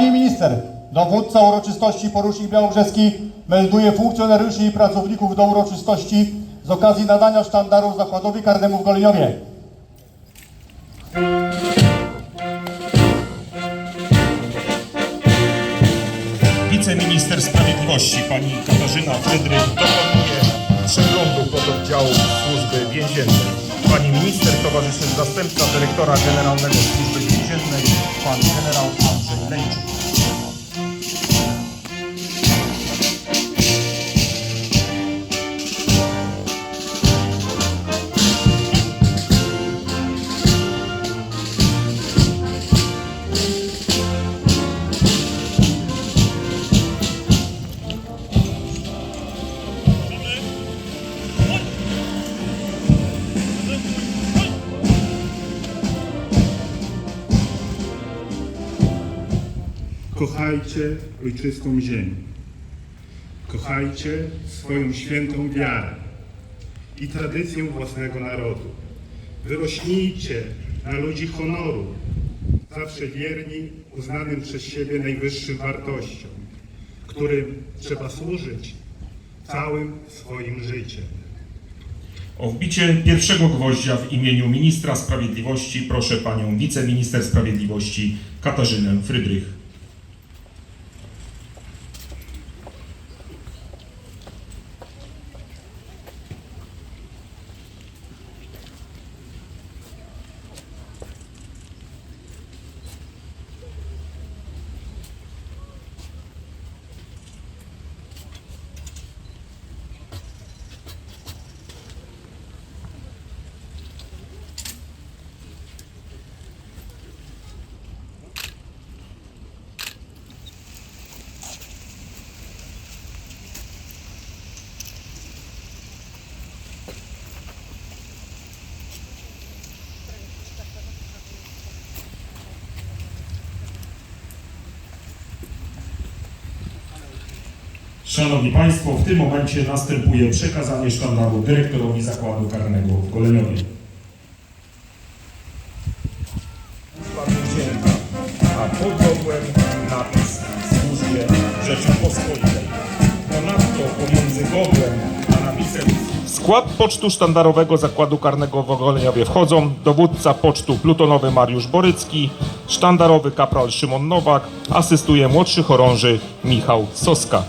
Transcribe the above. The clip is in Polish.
minister, dowódca uroczystości porucznik Białobrzeski melduje funkcjonariuszy i pracowników do uroczystości z okazji nadania sztandaru zakładowi karnemu w Goleniowie. Wiceminister Sprawiedliwości pani Katarzyna Frydrych dokonuje przeglądu pododdziału Służby Więziennej. Pani minister towarzyszy zastępca dyrektora generalnego Służby Więziennej pan generał Kochajcie ojczystą ziemię. Kochajcie swoją świętą wiarę i tradycję własnego narodu. Wyrośnijcie na ludzi honoru, zawsze wierni uznanym przez siebie najwyższym wartościom, którym trzeba służyć całym swoim życiem. O wbicie pierwszego gwoździa w imieniu ministra sprawiedliwości proszę panią wiceminister sprawiedliwości Katarzynę Frydrych. Szanowni Państwo, w tym momencie następuje przekazanie sztandaru dyrektorowi Zakładu Karnego w Goleniowie. A podłogłem napis służbie Rzeczypospolitej. Ponadto pomiędzy godłem a napisem w skład pocztu sztandarowego Zakładu Karnego w Goleniowie wchodzą dowódca pocztu plutonowy Mariusz Borycki, sztandarowy kapral Szymon Nowak, asystuje młodszy chorąży Michał Soska.